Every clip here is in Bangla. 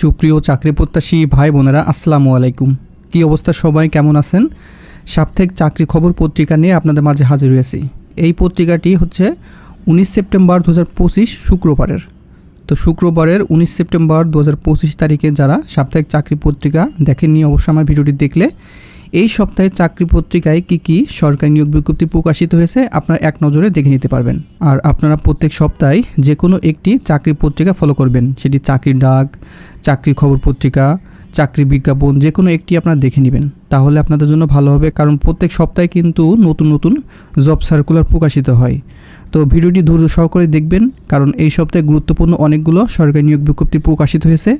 সুপ্রিয় চাকরি প্রত্যাশী ভাই বোনেরা আসসালামু আলাইকুম। কি অবস্থা সবাই? কেমন আছেন? সাপ্তাহিক চাকরি খবর পত্রিকা নিয়ে আপনাদের মাঝে হাজির হয়েছি। এই পত্রিকাটি হচ্ছে উনিশ সেপ্টেম্বর দু হাজার পঁচিশ শুক্রবারের। তো শুক্রবারের উনিশ সেপ্টেম্বর দু হাজার পঁচিশ তারিখে যারা সাপ্তাহিক চাকরি পত্রিকা দেখেননি, অবশ্যই আমার ভিডিওটি দেখলে এই সপ্তাহে চাকরি পত্রিকায় কি কি সরকারি নিয়োগ বিজ্ঞপ্তি প্রকাশিত হয়েছে আপনার এক নজরে দেখে নিতে পারবেন। আর আপনারা প্রত্যেক সপ্তাহে যে কোনো একটি চাকরি পত্রিকা ফলো করবেন। সেটি চাকরির ডাক চাকরি খবর পত্রিকা, চাকরি বিজ্ঞাপন যে কোনো একটি আপনারা দেখে নেবেন। তাহলে আপনাদের জন্য ভালো হবে, কারণ প্রত্যেক সপ্তাহে কিন্তু নতুন নতুন জব সার্কুলার প্রকাশিত হয়। তো ভিডিওটি ধৈর্য সহকারে দেখবেন, কারণ এই সপ্তাহে গুরুত্বপূর্ণ অনেকগুলো সরকারি নিয়োগ বিজ্ঞপ্তি প্রকাশিত হয়েছে।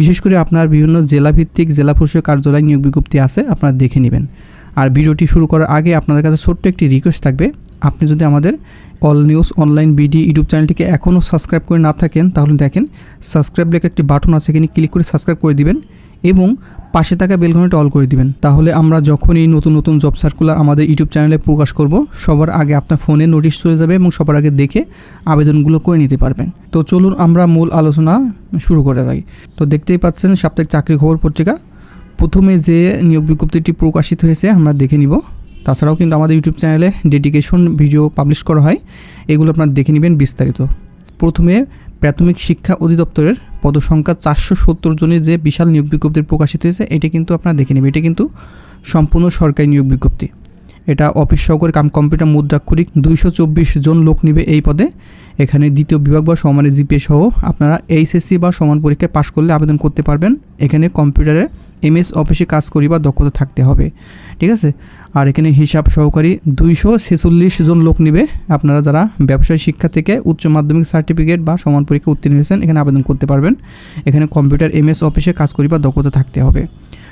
বিশেষ করে আপনার বিভিন্ন জেলাভিত্তিক, জেলা পরিষদ কার্যালয় নিয়োগ বিজ্ঞপ্তি আছে, আপনারা দেখে নেবেন। আর ভিডিওটি শুরু করার আগে আপনাদের কাছে ছোট্ট একটি রিকোয়েস্ট থাকবে। আপনি যদি আমাদের all news online BD YouTube চ্যানেলটিকে এখনও সাবস্ক্রাইব করে না থাকেন, তাহলে দেখেন সাবস্ক্রাইব লেখা একটি বাটন আছে, এখানে ক্লিক করে সাবস্ক্রাইব করে দিবেন। এবং পাশে থাকা বেলঘনটা অল করে দিবেন। তাহলে আমরা যখনই নতুন নতুন জব সার্কুলার আমাদের ইউটিউব চ্যানেলে প্রকাশ করব, সবার আগে আপনার ফোনে নোটিশ চলে যাবে এবং সবার আগে দেখে আবেদনগুলো করে নিতে পারবেন। তো চলুন আমরা মূল আলোচনা শুরু করে যাই। তো দেখতেই পাচ্ছেন সাপ্তাহিক চাকরি খবর পত্রিকা। প্রথমে যে নিয়োগ বিজ্ঞপ্তিটি প্রকাশিত হয়েছে আমরা দেখে নিব। তাছাড়াও কিন্তু আমাদের ইউটিউব চ্যানেলে ডেডিকেশন ভিডিও পাবলিশ করা হয়। এগুলো আপনারা দেখে নেবেন বিস্তারিত। প্রথমে প্রাথমিক শিক্ষা অধিদপ্তরের পদসংখ্যা চারশো সত্তর জনের যে বিশাল নিয়োগ বিজ্ঞপ্তি প্রকাশিত হয়েছে, এটা কিন্তু আপনারা দেখে নেবেন। এটা কিন্তু সম্পূর্ণ সরকারি নিয়োগ বিজ্ঞপ্তি। এটা অফিস সহকারী কাম কম্পিউটার মুদ্রাক্ষরিক দুইশো চব্বিশ জন লোক নিবে এই পদে। এখানে দ্বিতীয় বিভাগ বা সমানের জিপিএ সহ আপনারা এইচএসসি বা সমান পরীক্ষায় পাশ করলে আবেদন করতে পারবেন। এখানে কম্পিউটারে এমএস অফিসে কাজ করি বা দক্ষতা থাকতে হবে, ঠিক আছে? আর এখানে হিসাব সহকারী দুইশো ছেচল্লিশ জন লোক নেবে। আপনারা যারা ব্যবসায় শিক্ষা থেকে উচ্চ মাধ্যমিক সার্টিফিকেট বা সমান পরীক্ষা উত্তীর্ণ হয়েছেন, এখানে আবেদন করতে পারবেন। এখানে কম্পিউটার এমএস অফিসে কাজ করি বা দক্ষতা থাকতে হবে।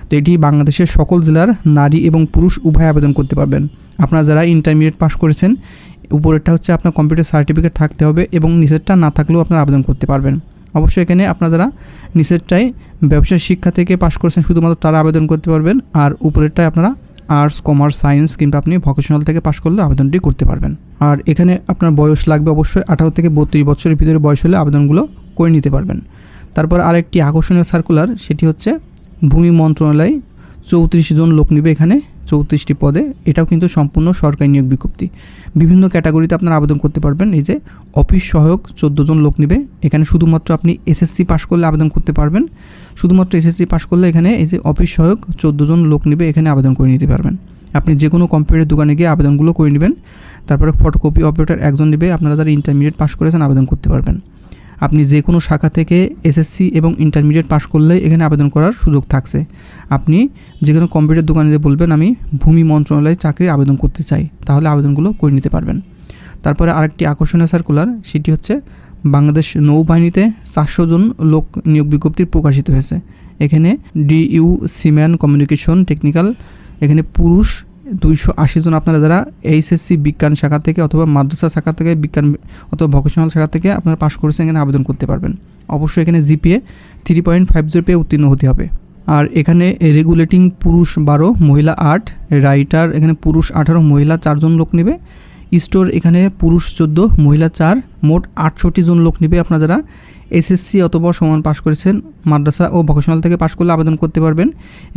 তো এটি বাংলাদেশের সকল জেলার নারী এবং পুরুষ উভয় আবেদন করতে পারবেন। আপনারা যারা ইন্টারমিডিয়েট পাস করেছেন, উপরেরটা হচ্ছে আপনার কম্পিউটার সার্টিফিকেট থাকতে হবে এবং নিচেরটা না থাকলেও আপনারা আবেদন করতে পারবেন। অবশ্যই এখানে আপনারা যারা নিচেরটাই ব্যবসায় শিক্ষা থেকে পাশ করেছেন, শুধুমাত্র তারা আবেদন করতে পারবেন। আর উপরেরটায় আপনারা আর্টস কমার্স সায়েন্স কিংবা আপনি ভকেশনাল থেকে পাশ করলে আবেদনটি করতে পারবেন। আর এখানে আপনার বয়স লাগবে অবশ্যই আঠারো থেকে বত্রিশ বছরের ভিতরে বয়স হলে আবেদনগুলো করে নিতে পারবেন। তারপর আরেকটি আকর্ষণীয় সার্কুলার সেটি হচ্ছে ভূমি মন্ত্রণালয় চৌত্রিশ জন লোক নেবে এখানে। চৌত্রিশটি পদে, এটাও কিন্তু সম্পূর্ণ সরকারি নিয়োগ বিজ্ঞপ্তি। বিভিন্ন ক্যাটাগরিতে আপনারা আবেদন করতে পারবেন। এই যে, অফিস সহায়ক চোদ্দ জন লোক নেবে। এখানে শুধুমাত্র আপনি এসএসসি পাশ করলে আবেদন করতে পারবেন। শুধুমাত্র এসএসসি পাশ করলে এখানে এই যে, অফিস সহায়ক চোদ্দ জন লোক নেবে, এখানে আবেদন করে নিতে পারবেন। আপনি যে কোনো কম্পিউটার দোকানে গিয়ে আবেদনগুলো করে নেবেন। তারপরে ফটোকপি অপারেটর একজন নেবে। আপনারা যারা ইন্টারমিডিয়েট পাস করেছেন, আবেদন করতে পারবেন। আপনি যে কোনো শাখা থেকে এসএসসি এবং ইন্টারমিডিয়েট পাস করলে এখানে আবেদন করার সুযোগ থাকছে। আপনি যে কোনো কম্পিউটার দোকানে বলবেন, আমি ভূমি মন্ত্রণালয়ে চাকরির আবেদন করতে চাই। তাহলে আবেদনগুলো করে নিতে পারবেন। তারপরে আরেকটি আকর্ষণীয় সার্কুলার সেটি হচ্ছে বাংলাদেশ নৌবাহিনীতে চারশো জন লোক নিয়োগ বিজ্ঞপ্তি প্রকাশিত হয়েছে। এখানে ডিইউ সিম্যান কমিউনিকেশন টেকনিক্যাল, এখানে পুরুষ দুইশো আশি জন আপনারা যারা এইচএসসি বিজ্ঞান শাখা থেকে অথবা মাদ্রাসা শাখা থেকে বিজ্ঞান অথবা ভকেশনাল শাখা থেকে আপনারা পাশ করেছেন এখানে আবেদন করতে পারবেন। অবশ্যই এখানে GPA three point five zero পেয়ে উত্তীর্ণ হতে হবে। আর এখানে রেগুলেটিং পুরুষ বারো, মহিলা আট রাইটার এখানে পুরুষ আঠারো, মহিলা চারজন লোক নেবে। স্টোর এখানে পুরুষ চোদ্দ, মহিলা চার, মোট আটষট্টি জন লোক নেবে আপনারা যারা এসএসসি অথবা সমান পাশ করেছেন, মাদ্রাসা ও ভকেশনাল থেকে পাশ করলে আবেদন করতে পারবেন।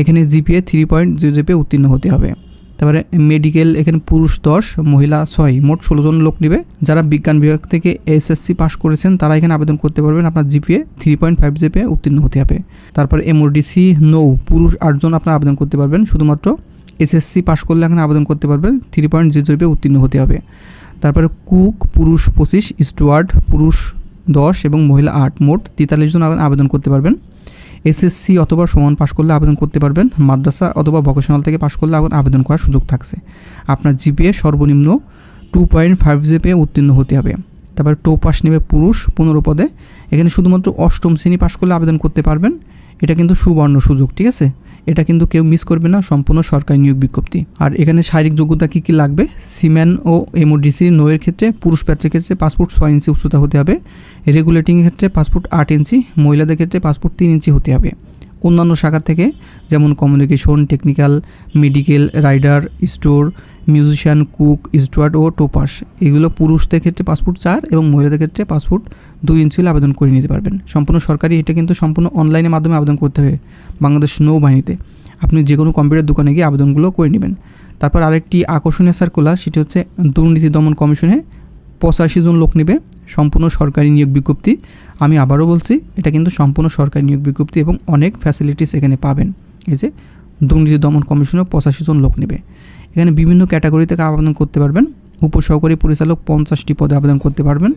এখানে GPA three point zero GPA উত্তীর্ণ হতে হবে। তারপরে মেডিকেল এখানে পুরুষ দশ, মহিলা ছয়, মোট ষোলো জন লোক নেবে। যারা বিজ্ঞান বিভাগ থেকে এসএসসি পাস করেছেন, তারা এখানে আবেদন করতে পারবেন। আপনার GPA three point five GPA উত্তীর্ণ হতে হবে। তারপরে এমওডিসি নৌ, পুরুষ আটজন আপনারা আবেদন করতে পারবেন। শুধুমাত্র এসএসসি পাস করলে এখানে আবেদন করতে পারবেন। থ্রি পয়েন্ট জিরো উত্তীর্ণ হতে হবে। তারপরে কুক, পুরুষ পঁচিশ স্টুয়ার্ড পুরুষ দশ এবং মহিলা আট, মোট তেতাল্লিশ জন আবেদন করতে পারবেন। এসএসসি অথবা সমান পাশ করলে আবেদন করতে পারবেন, মাদ্রাসা অথবা ভকেশনাল থেকে পাশ করলে আবেদন করার সুযোগ থাকছে। আপনার জিপিএ সর্বনিম্ন টু পয়েন্ট ফাইভ জিপিএ উত্তীর্ণ হতে হবে। তারপর টো পাস নেবে পুরুষ, পনেরো পদে। এখানে শুধুমাত্র অষ্টম শ্রেণি পাশ করলে আবেদন করতে পারবেন। এটা কিন্তু সুবর্ণ সুযোগ, ঠিক আছে? এটা কিন্তু কেউ মিস করবে না, সম্পূর্ণ সরকারি নিয়োগ বিজ্ঞপ্তি। আর এখানে শারীরিক যোগ্যতা কী কী লাগবে? সিম্যান ও এমওডিসি নোয়ের ক্ষেত্রে পুরুষ প্রার্থীর ক্ষেত্রে পাসপোর্ট ছয় ইঞ্চি উচ্চতা হতে হবে। রেগুলেটিংয়ের ক্ষেত্রে পাসপোর্ট আট ইঞ্চি, মহিলাদের ক্ষেত্রে পাসপোর্ট তিন ইঞ্চি হতে হবে। অন্যান্য শাখা থেকে যেমন communication technical medical rider store musician cook steward ও টোপাস এগুলো পুরুষদের ক্ষেত্রে পাসপোর্ট চার এবং মহিলাদের ক্ষেত্রে পাসপোর্ট দুই ইঞ্চি হলে আবেদন করে নিতে পারবেন। সম্পূর্ণ সরকারি, এটা কিন্তু সম্পূর্ণ অনলাইনের মাধ্যমে আবেদন করতে হবে বাংলাদেশ নৌবাহিনীতে। আপনি যে কোনো কম্পিউটার দোকানে গিয়ে আবেদনগুলো করে নেবেন। তারপর আরেকটি আকর্ষণীয় সার্কুলার সেটি হচ্ছে দুর্নীতি দমন কমিশনে পঁচাশি জন লোক নেবে সম্পূর্ণ সরকারি নিয়োগ বিজ্ঞপ্তি। আমি আবারও বলছি, এটা কিন্তু সম্পূর্ণ সরকারি নিয়োগ বিজ্ঞপ্তি এবং অনেক ফ্যাসিলিটিস এখানে পাবেন। এই যে দুর্নীতি দমন কমিশনে পঁচাশি জন লোক নেবে। এখানে বিভিন্ন ক্যাটাগরি থেকে আবেদন করতে পারবেন। উপসহকারী পরিচালক পঞ্চাশটি পদে আবেদন করতে পারবেন।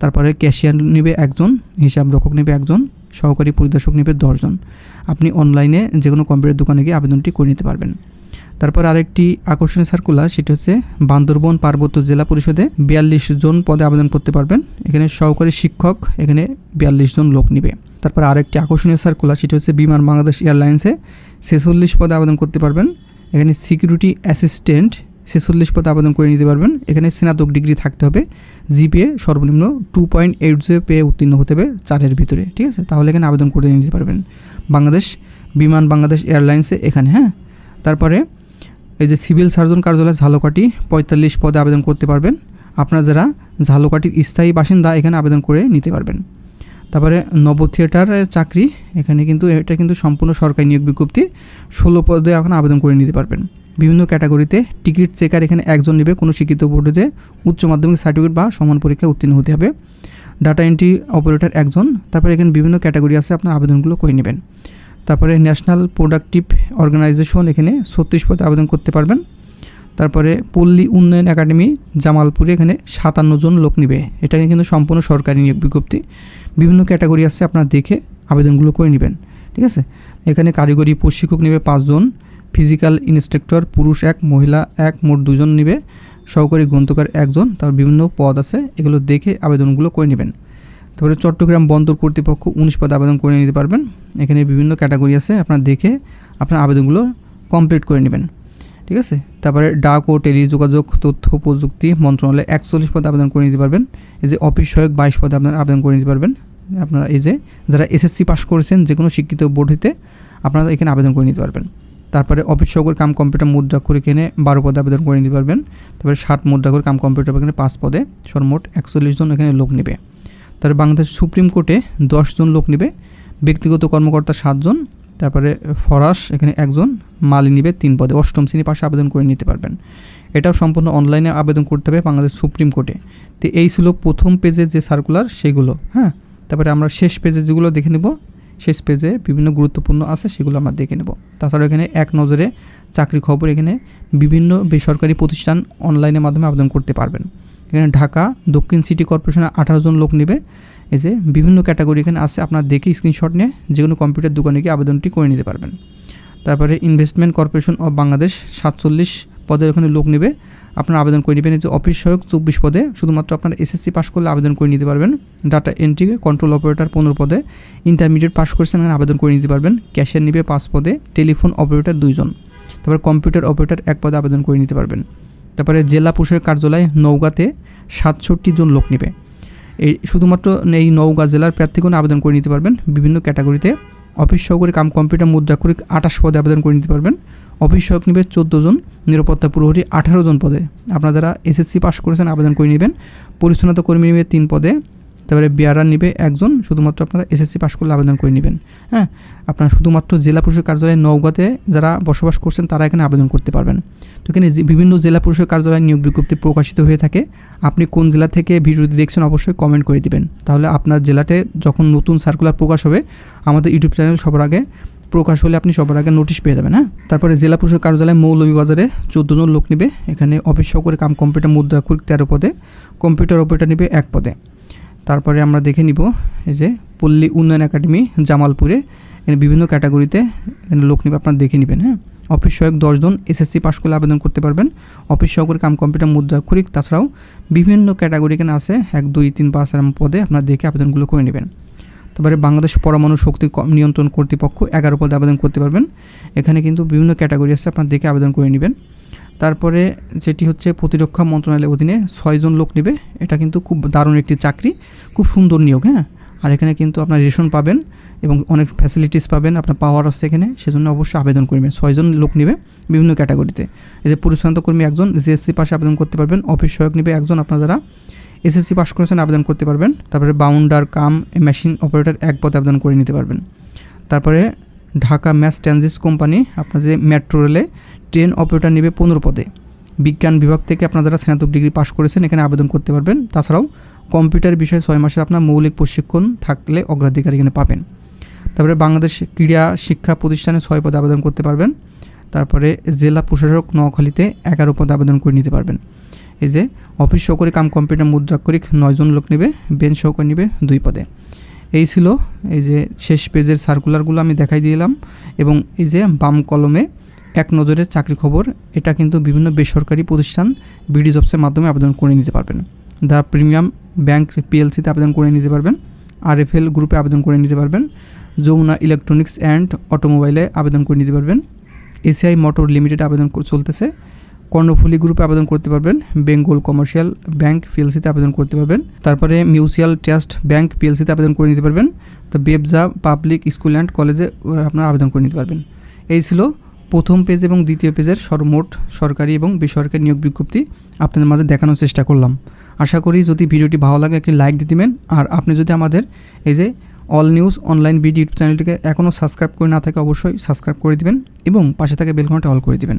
তারপরে ক্যাশিয়ার নেবে একজন, হিসাব রক্ষক নেবে একজন, সহকারী পরিদর্শক নেবে দশজন। আপনি অনলাইনে যে কোনো কম্পিউটার দোকানে গিয়ে আবেদনটি করে নিতে পারবেন। তারপর আরেকটি আকর্ষণীয় সার্কুলার সেটি হচ্ছে বান্দরবন পার্বত্য জেলা পরিষদে বিয়াল্লিশ জন পদে আবেদন করতে পারবেন। এখানে সহকারী শিক্ষক, এখানে বিয়াল্লিশ জন লোক নিবে। তারপর আরেকটি আকর্ষণীয় সার্কুলার সেটি হচ্ছে বিমান বাংলাদেশ এয়ারলাইন্সে ছেচল্লিশ পদে আবেদন করতে পারবেন। এখানে সিকিউরিটি অ্যাসিস্ট্যান্ট ছেচল্লিশ পদে আবেদন করে নিতে পারবেন। এখানে স্নাতক ডিগ্রি থাকতে হবে। জিপিএ সর্বনিম্ন টু পয়েন্ট এইট জিরো পেয়ে উত্তীর্ণ হতে হবে চারের ভিতরে, ঠিক আছে? তাহলে এখানে আবেদন করে নিতে পারবেন। বাংলাদেশ বিমান বাংলাদেশ এয়ারলাইন্সে এখানে হ্যাঁ? তারপরে এই যে সিভিল সার্জন কার্যালয় ঝালকাঠি, পঁয়তাল্লিশ পদে আবেদন করতে পারবেন। আপনারা যারা ঝালকাঠির স্থায়ী বাসিন্দা, এখানে আবেদন করে নিতে পারবেন। তারপরে নব থিয়েটারের চাকরি, এখানে কিন্তু এটা কিন্তু সম্পূর্ণ সরকারি নিয়োগ বিজ্ঞপ্তি। ষোলো পদে এখন আবেদন করে নিতে পারবেন। বিভিন্ন ক্যাটাগরিতে টিকিট চেকার এখানে একজন নেবে, কোনো শিক্ষিত বোর্ডেতে উচ্চ মাধ্যমিক সার্টিফিকেট বা সমান পরীক্ষায় উত্তীর্ণ হতে হবে। ডাটা এন্ট্রি অপারেটর একজন, তারপরে এখানে বিভিন্ন ক্যাটাগরি আছে, আপনার আবেদনগুলো করে নেবেন। তারপরে ন্যাশনাল প্রোডাক্টিভ অর্গানাইজেশন এখানে ছত্রিশ পদে আবেদন করতে পারবেন। তারপরে পল্লী উন্নয়ন একাডেমি, জামালপুরে এখানে সাতান্ন জন লোক নেবে। এটা কিন্তু সম্পূর্ণ সরকারি নিয়োগ বিজ্ঞপ্তি। বিভিন্ন ক্যাটাগরি আছে, আপনারা দেখে আবেদনগুলো করে নেবেন, ঠিক আছে? এখানে কারিগরি প্রশিক্ষক নেবে পাঁচজন, ফিজিক্যাল ইন্সট্রাক্টর পুরুষ এক, মহিলা এক, মোট দুজন নেবে, সহকারী গ্রন্থকার একজন, তার বিভিন্ন পদ আছে, এগুলো দেখে আবেদনগুলো করে নেবেন। তারপরে চট্টগ্রাম বন্দর কর্তৃপক্ষ উনিশ পদে আবেদন করে নিতে পারবেন। এখানে বিভিন্ন ক্যাটাগরি আছে, আপনার দেখে আপনার আবেদনগুলো কমপ্লিট করে নেবেন। ঠিক আছে? তারপরে ডাক ও টেলি যোগাযোগ তথ্য, প্রযুক্তি মন্ত্রণালয়ে একচল্লিশ পদে আবেদন করে নিতে পারবেন। এই যে অফিস সহায়ক বাইশ পদে আপনারা আবেদন করে নিতে পারবেন। আপনারা এই যে যারা এসএসসি পাস করেছেন যে কোনো শিক্ষিত বোর্ড হতে আপনারা এখানে আবেদন করে নিতে পারবেন। তারপরে অফিস সহকারী কাম কম্পিউটার মুদ্রা করে এখানে বারো পদে আবেদন করে নিতে পারবেন। তারপরে ষাট মুদ্রা করে কাম কম্পিউটার এখানে পাঁচ পদে। সর্বমোট একচল্লিশ জন এখানে লোক নেবে। তারপরে বাংলাদেশ সুপ্রিম কোর্টে দশজন লোক নেবে। ব্যক্তিগত কর্মকর্তা সাতজন তারপরে ফরাস এখানে একজন। মালি নিবে তিন পদে। অষ্টম শ্রেণি পাশে আবেদন করে নিতে পারবেন। এটাও সম্পূর্ণ অনলাইনে আবেদন করতে হবে বাংলাদেশ সুপ্রিম কোর্টে। তো এই ছিল প্রথম পেজে যে সার্কুলার সেগুলো হ্যাঁ? তারপরে আমরা শেষ পেজে যেগুলো দেখে নেব, শেষ পেজে বিভিন্ন গুরুত্বপূর্ণ আছে, সেগুলো আমরা দেখে নেব। তাছাড়া এখানে এক নজরে চাকরি খবর, এখানে বিভিন্ন বেসরকারি প্রতিষ্ঠান অনলাইনের মাধ্যমে আবেদন করতে পারবেন। এখানে ঢাকা, দক্ষিণ সিটি কর্পোরেশনে আঠারো জন লোক নেবে। এই যে বিভিন্ন ক্যাটাগরি এখানে আছে, আপনার দেখে স্ক্রিনশট নিয়ে যে কোনো কম্পিউটার দোকানে গিয়ে আবেদনটি করে নিতে পারবেন। তারপরে ইনভেস্টমেন্ট কর্পোরেশন অফ বাংলাদেশ সাতচল্লিশ পদের ওখানে লোক নেবে। আপনার আবেদন করে নেবেন। যে অফিস সহায়ক চব্বিশ পদে শুধুমাত্র আপনার এসএসসি পাস করলে আবেদন করে নিতে পারবেন। ডাটা এন্ট্রি কন্ট্রোল অপারেটর পনেরো পদে। ইন্টারমিডিয়েট পাস করেছেন এখানে আবেদন করে নিতে পারবেন। ক্যাশিয়ার নেবে পাঁচ পদে। টেলিফোন অপারেটর দুইজন। তারপর কম্পিউটার অপারেটর এক পদে আবেদন করে নিতে পারবেন। তারপরে জেলা প্রশাসক কার্যালয় নৌগাতে সাতষট্টি জন লোক নেবে। এই শুধুমাত্র এই নওগাঁ জেলার প্রার্থীগণ আবেদন করে নিতে পারবেন। বিভিন্ন ক্যাটাগরিতে অফিস সহকারী কাম কম্পিউটার মুদ্রা করে আঠাশ পদে আবেদন করে নিতে পারবেন। অফিস সহক নেবে চোদ্দ জন, নিরাপত্তা প্রহরী আঠারো জন পদে। আপনারা যারা এসএসসি পাস করেছেন, আবেদন করে নেবেন। পরিচ্ছন্নতা কর্মী নেবে তিন পদে। তারপরে বিয়ারার নেবে একজন, শুধুমাত্র আপনারা এসএসসি পাস করলে আবেদন করে নেবেন। হ্যাঁ আপনারা শুধুমাত্র জেলা পরিষদ কার্যালয়ে নওগাঁতে যারা বসবাস করছেন তারা এখানে আবেদন করতে পারবেন। তো এখানে বিভিন্ন জেলা পরিষদ কার্যালয় নিয়োগ বিজ্ঞপ্তি প্রকাশিত হয়ে থাকে, আপনি কোন জেলা থেকে ভিডিওটি দেখছেন অবশ্যই কমেন্ট করে দিবেন। তাহলে আপনার জেলাতে যখন নতুন সার্কুলার প্রকাশ হবে, আমাদের ইউটিউব চ্যানেল সবার আগে প্রকাশ হলে আপনি সবার আগে নোটিশ পেয়ে যাবেন হ্যাঁ? তারপরে জেলা পরিষদ কার্যালয় মৌলভীবাজারে চোদ্দ জন লোক নেবে। এখানে অফিস সহকারী কাম কম্পিউটার মুদ্রা তেরো পদে। কম্পিউটার অপারেটর নেবে এক পদে। তারপরে আমরা দেখে নিব এই যে পল্লী উন্নয়ন একাডেমি, জামালপুরে। এখানে বিভিন্ন ক্যাটাগরিতে এখানে লোক নেবে, আপনারা দেখে নেবেন হ্যাঁ? অফিস সহায়ক দশজন এসএসসি পাস করলে আবেদন করতে পারবেন। অফিস সহকারী কাম কম্পিউটার মুদ্রাক্ষরিক তাছাড়াও বিভিন্ন ক্যাটাগরি এখানে আছে, এক, দুই, তিন, পাঁচ, এরম পদে আপনারা দেখে আবেদনগুলো করে নেবেন। তারপরে বাংলাদেশ পরমাণু শক্তি নিয়ন্ত্রণ কর্তৃপক্ষ এগারো পদে আবেদন করতে পারবেন। এখানে কিন্তু বিভিন্ন ক্যাটাগরি আছে, আপনারা দেখে আবেদন করে নেবেন। তারপরে যেটি হচ্ছে প্রতিরক্ষা মন্ত্রণালয়ের অধীনে ছয়জন লোক নেবে, এটা কিন্তু খুব দারুণ একটি চাকরি, খুব সুন্দর নিয়োগ হ্যাঁ? আর এখানে কিন্তু আপনার রেশন পাবেন এবং অনেক ফ্যাসিলিটিস পাবেন, আপনার পাওয়ার আছে এখানে, সেজন্য অবশ্যই আবেদন করবেন। ছয়জন লোক নেবে বিভিন্ন ক্যাটাগরিতে এই যে পরিচালিত কর্মী একজন জিএসসি পাশে আবেদন করতে পারবেন অফিস সহায়ক নেবে একজন, আপনার যারা এসএসসি পাস করেছেন আবেদন করতে পারবেন, তারপরে বাউন্ডার কাম মেশিন অপারেটর এক পদে আবেদন করে নিতে পারবেন। তারপরে ঢাকা ম্যাস ট্রানজিস কোম্পানি আপনাদের মেট্রো রেলে ট্রেন অপারেটর নেবে পনেরো পদে। বিজ্ঞান বিভাগ থেকে আপনারা যারা স্নাতক ডিগ্রি পাশ করেছেন, এখানে আবেদন করতে পারবেন। তাছাড়াও কম্পিউটার বিষয়ে ছয় মাসের আপনার মৌলিক প্রশিক্ষণ থাকলে অগ্রাধিকার এখানে পাবেন। তারপরে বাংলাদেশ ক্রীড়া শিক্ষা প্রতিষ্ঠানে ছয় পদে আবেদন করতে পারবেন। তারপরে জেলা প্রশাসক নোয়াখালীতে এগারো পদে আবেদন করে নিতে পারবেন। এই যে, অফিস সহকারী কাম কম্পিউটার মুদ্রাক্ষরিক নয়জন লোক নেবে, বেঞ্চ সহকারী নেবে দুই পদে। এই ছিল, এই যে শেষ পেজের সার্কুলারগুলো আমি দেখাই দিলাম এবং এই যে বাম কলমে এক নজরের চাকরি খবর, এটা কিন্তু বিভিন্ন বেসরকারি প্রতিষ্ঠান বিডি জবসের মাধ্যমে আবেদন করে নিতে পারবেন। দ্য প্রিমিয়াম ব্যাংক পিএলসিতে আবেদন করে নিতে পারবেন, আরএফএল গ্রুপে আবেদন করে নিতে পারবেন, যমুনা ইলেকট্রনিক্স অ্যান্ড অটোমোবাইলে আবেদন করে নিতে পারবেন, এসিআই মোটর লিমিটেড আবেদন চলতেছে কর্ণফুলি গ্রুপে আবেদন করতে পারবেন, বেঙ্গল কমার্শিয়াল ব্যাংক পিএলসিতে আবেদন করতে পারবেন। তারপরে মিউচুয়াল ট্রাস্ট ব্যাংক পিএলসিতে আবেদন করে নিতে পারবেন। তো বেবজা পাবলিক স্কুল অ্যান্ড কলেজে আপনারা আবেদন করে নিতে পারবেন। এই ছিল প্রথম পেজ এবং দ্বিতীয় পেজের সর্বমোট সরকারি এবং বেসরকারি নিয়োগ বিজ্ঞপ্তি আপনাদের মাঝে দেখানোর চেষ্টা করলাম। আশা করি যদি ভিডিওটি ভালো লাগে, একটি লাইক দিয়ে দিবেন। আর আপনি যদি আমাদের এই যে all news online BD YouTube চ্যানেলটিকে এখনও সাবস্ক্রাইব করে না থাকে, অবশ্যই সাবস্ক্রাইব করে দিবেন এবং পাশে থাকা বেলঘন্টা অল করে দিবেন।